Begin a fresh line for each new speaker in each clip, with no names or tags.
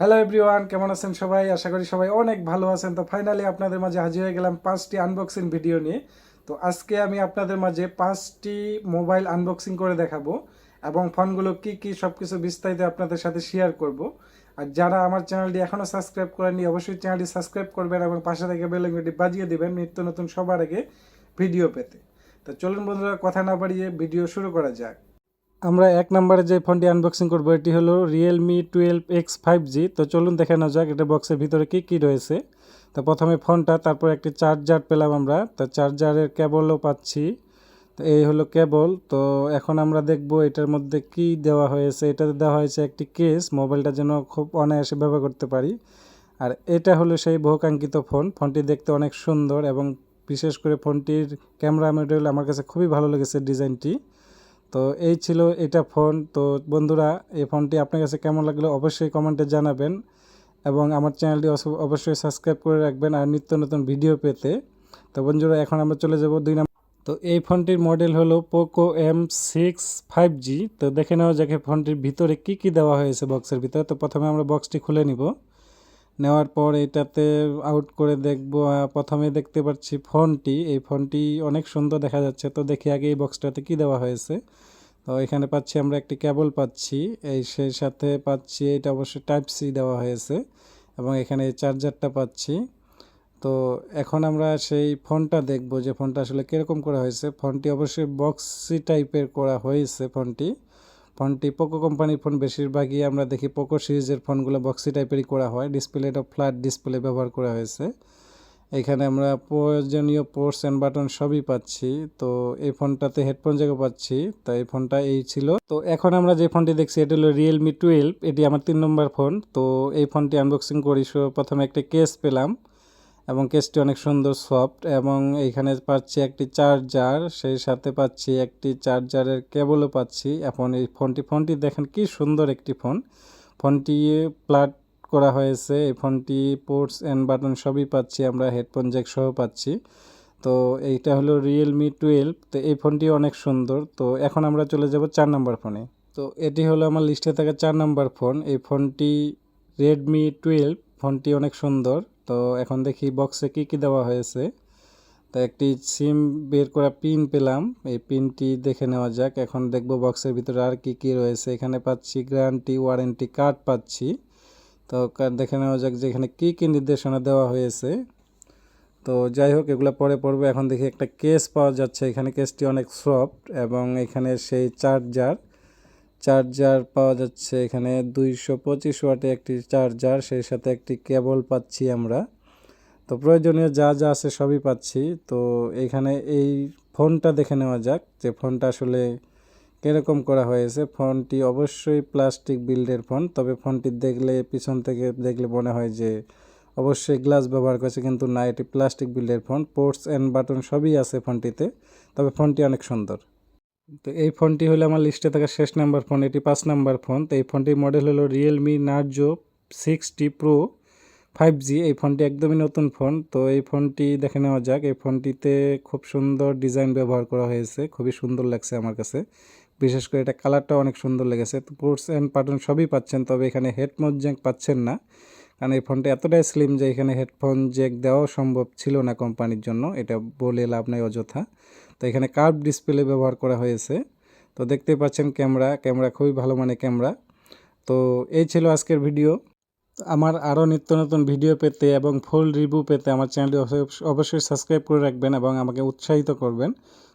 Hello everyone কেমন আছেন সবাই? আশা করি সবাই অনেক ভালো আছেন। তো ফাইনালি আপনাদের মাঝে হাজির হয়ে গেলাম পাঁচটি আনবক্সিং ভিডিও নিয়ে। তো আজকে আমি আপনাদের মাঝে পাঁচটি মোবাইল আনবক্সিং করে দেখাবো এবং ফোনগুলো কি কি সব কিছু বিস্তারিত আপনাদের সাথে শেয়ার করব। আর যারা আমার চ্যানেলটি এখনও সাবস্ক্রাইব করেননি, অবশ্যই চ্যানেলটি সাবস্ক্রাইব করবেন এবং পাশে থেকে বেলঙ্গটি বাজিয়ে দেবেন নিত্য নতুন সবার আগে ভিডিও পেতে। তো চলুন বন্ধুরা, কথা না বাড়িয়ে ভিডিও শুরু করা যাক। আমরা এক নম্বরে যে ফোনটি আনবক্সিং করব, এটি হলো Realme twelve X five G তো চলুন দেখানো যাক, এটা বক্সের ভিতরে কী কী রয়েছে। তো প্রথমে ফোনটা, তারপর একটি চার্জার পেলাম আমরা। তো চার্জারের কেবলও পাচ্ছি। তো এই হলো কেবল তো এখন আমরা দেখব এটার মধ্যে কি দেওয়া হয়েছে। এটাতে দেওয়া হয়েছে একটি কেস মোবাইলটা যেন খুব অনায়াসে ব্যবহার করতে পারি। আর এটা হলো সেই বহুকাঙ্ক্ষিত ফোন। ফোনটি দেখতে অনেক সুন্দর এবং বিশেষ করে ফোনটির ক্যামেরা মডেল আমার কাছে খুবই ভালো লেগেছে ডিজাইনটি তো এই ছিল এটা ফোন। তো বন্ধুরা, এই ফোনটি আপনার কাছে কেমন লাগল অবশ্যই কমেন্টে জানাবেন এবং আমার চ্যানেলটি অবশ্যই সাবস্ক্রাইব করে রাখবেন আর নিত্য নতুন ভিডিও পেতে। তো বন্ধুরা, এখন আমরা চলে যাব দুই নম্বর তো এই ফোনটির মডেল হলো Poco M six five G. তো দেখে নেওয়া যাক ফোনটির ভিতরে কি কি দেওয়া হয়েছে বক্সের ভিতরে। তো প্রথমে আমরা বক্সটি খুলে নিব। নেওয়ার পর এটাতে আউট করে দেখব প্রথমে দেখতে পাচ্ছি ফোনটি। এই ফোনটি অনেক সুন্দর দেখা যাচ্ছে। তো দেখি আগে এই বক্সটাতে কি দেওয়া হয়েছে। তো এখানে পাচ্ছি আমরা একটি কেবল পাচ্ছি। এই সেই সাথে পাচ্ছি, এটা অবশ্যই টাইপ সি দেওয়া হয়েছে। এবং এখানে চার্জারটা পাচ্ছি। তো এখন আমরা সেই ফোনটা দেখব যে ফোনটা আসলে কীরকম করা হয়েছে। ফোনটি অবশ্যই বক্সি টাইপের করা হয়েছে, ফোনটি। ফোনটি পোকো কোম্পানির ফোন, বেশিরভাগই আমরা দেখি পোকো সিরিজের ফোনগুলো বক্সি টাইপেরই করা হয়। ডিসপ্লেটা ফ্ল্যাট ডিসপ্লে ব্যবহার করা হয়েছে। এখানে আমরা প্রয়োজনীয় পোর্টস অ্যান্ড বাটন সবই পাচ্ছি। তো এই ফোনটাতে হেডফোন জায়গা পাচ্ছি। তো এই ফোনটা এই ছিল। তো এখন আমরা যে ফোনটি দেখছি, এটা হলো রিয়েলমি টুয়েলভ এটি আমার তিন নম্বর ফোন। তো এই ফোনটি আনবক্সিং করি। প্রথমে একটা কেস পেলাম। এবং কেসটি অনেক সুন্দর সফট এবং এইখানে পাচ্ছি একটি চার্জার সেই সাথে পাচ্ছি একটি চার্জারের কেবলও পাচ্ছি। এখন এই ফোনটি ফোনটি দেখেন কি সুন্দর একটি ফোন ফোনটি প্লাট করা হয়েছে, এই ফোনটি পোর্টস অ্যান্ড বাটন সবই পাচ্ছি আমরা হেডফোন জ্যাক সহ পাচ্ছি। তো এইটা হলো রিয়েলমি টুয়েলভ তো এই ফোনটি অনেক সুন্দর। তো এখন আমরা চলে যাব চার নম্বর ফোনে তো এটি হলো আমার লিস্টে থাকা চার নম্বর ফোন এই ফোনটি রেডমি টুয়েলভ ফোনটি অনেক সুন্দর। তো এখন দেখি বক্সে কি কি দেওয়া হয়েছে। তো একটি সিম বের করা পিন পেলাম। এই পিনটি দেখে নেওয়া যাক। এখন দেখব বক্সের ভিতরে আর কি কি রয়েছে। এখানে পাচ্ছি গ্যারান্টি ওয়ারেন্টি কার্ড পাচ্ছি। তো দেখে নেওয়া যাক যে এখানে কী কী নির্দেশনা দেওয়া হয়েছে। তো যাই হোক, এগুলো পরে পড়ব। এখন দেখি একটা কেস পাওয়া যাচ্ছে। এখানে কেসটি অনেক সফট এবং এখানে সেই চার্জার চার্জার পাওয়া যাচ্ছে এখানে। দুইশো পঁচিশ ওয়াটে একটি চার্জার, সেই সাথে একটি কেবল পাচ্ছি আমরা। তো প্রয়োজনীয় যা যা আছে সবই পাচ্ছি। তো এখানে এই ফোনটা দেখে নেওয়া যাক যে ফোনটা আসলে কীরকম করা হয়েছে। ফোনটি অবশ্যই প্লাস্টিক বিল্ডের ফোন, তবে ফোনটি দেখলে, পিছন থেকে দেখলে মনে হয় যে অবশ্যই গ্লাস ব্যবহার করেছে, কিন্তু না, এটি প্লাস্টিক বিল্ডের ফোন। পোর্টস অ্যান্ড বাটন সবই আছে ফোনটিতে, তবে ফোনটি অনেক সুন্দর। তো এই ফোনটি হলো আমার লিস্টে থাকা শেষ নাম্বার ফোন, এটি পাঁচ নাম্বার ফোন। তো এই ফোনটির মডেল হলো Realme Narzo sixty pro five G এই ফোনটি একদমই নতুন ফোন। তো এই ফোনটি দেখে নেওয়া যাক, এই ফোনটিতে খুব সুন্দর ডিজাইন ব্যবহার করা হয়েছে, খুবই সুন্দর লাগছে আমার কাছে। বিশেষ করে এটা কালারটা অনেক সুন্দর লেগেছে। তো পোর্টস অ্যান্ড বাটন সবই পাচ্ছেন, তবে এখানে হেডফোন জ্যাক পাচ্ছেন না। কারণ এই ফোনটা এতটাই স্লিম যে এখানে হেডফোন জ্যাক দেওয়াও সম্ভব ছিল না কোম্পানির জন্য। এটা বলে লাভ নাই অযথা। তো এখানে কার্ভ ডিসপ্লে ব্যবহার করা হয়েছে। তো দেখতেই পাচ্ছেন ক্যামেরা ক্যামেরা খুবই ভালো মানে ক্যামেরা তো এই ছিল আজকের ভিডিও আমার আরও নিত্য নতুন ভিডিও পেতে এবং ফুল রিভিউ পেতে আমার চ্যানেলটি অবশ্যই- অবশ্যই সাবস্ক্রাইব করে রাখবেন এবং আমাকে উৎসাহিত করবেন।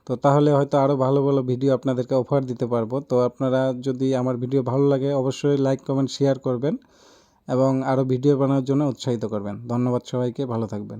তো তাহলে হয়তো আরও ভালো ভালো ভিডিও আপনাদেরকে অফার দিতে পারব। তো আপনারা যদি আমার ভিডিও ভালো লাগে, অবশ্যই লাইক কমেন্ট শেয়ার করবেন। এবং আরও ভিডিও বানানোর জন্য উৎসাহিত করবেন। ধন্যবাদ সবাইকে ভালো থাকবেন।